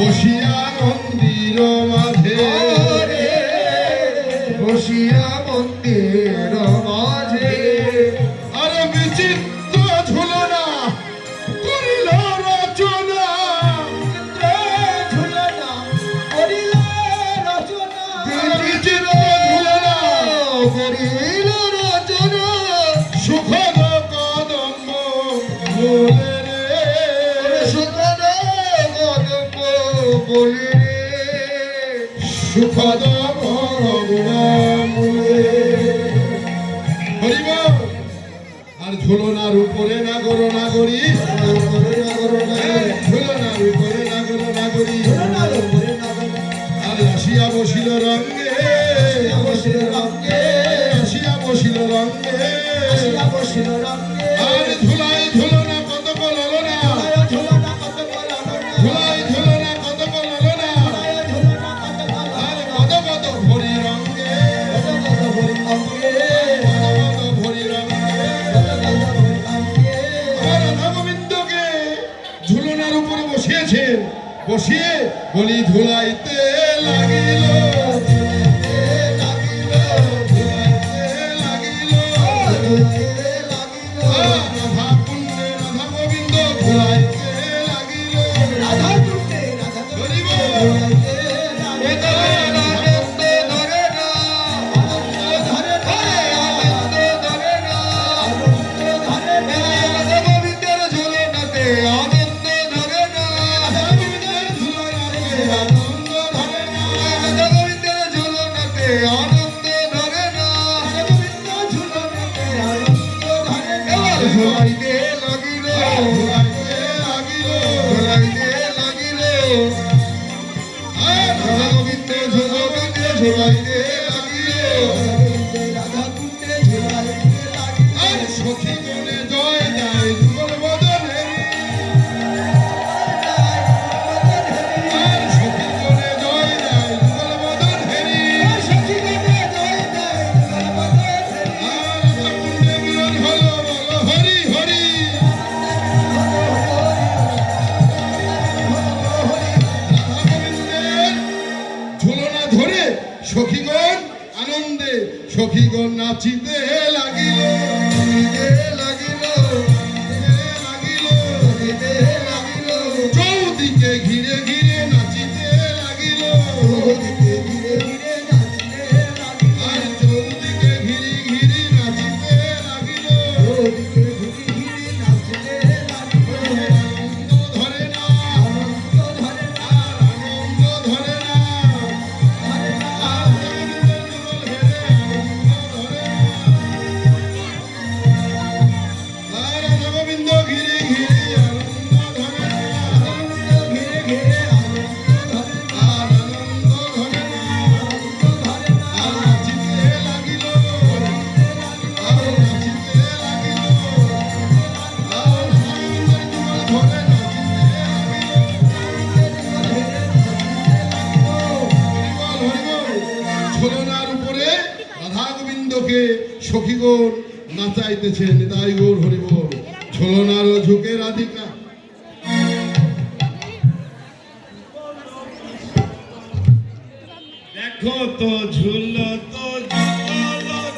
বসিয়া মন্দির মাঝে। বসিয়া মন্দির মাঝে। আরে বিচিত্র ঝুলনা করিল রচনা। ঝুলনা করিল রচনা। বিচিত্র ঝুলনা করিল রচনা। সুখ কদম্ব বলে সুখদ আর ঝুলনার উপরে নাগর নাগরী। ঝুলনার উপরে নাগর নাগরী। আর আসিয়া বসিল রঙ্গে আসিয়া বসিল রঙ্গে। মিছিল বসিয়ে গলি ধুলাইতে লাগিল। ঝোলাইতে সখীগণ আনন্দে সখীগণ নাচিতে লাগিল লাগিল লাগিল লাগিল। চৌদিকে ঘিরে ঘিরে নাচিতে লাগিল। ঝোঁকে সখীগণ নাচাইতেছে তাই গোর হরিবল। ঝোলনার ঝোঁকে রাধিকা। দেখো তো ঝুলতো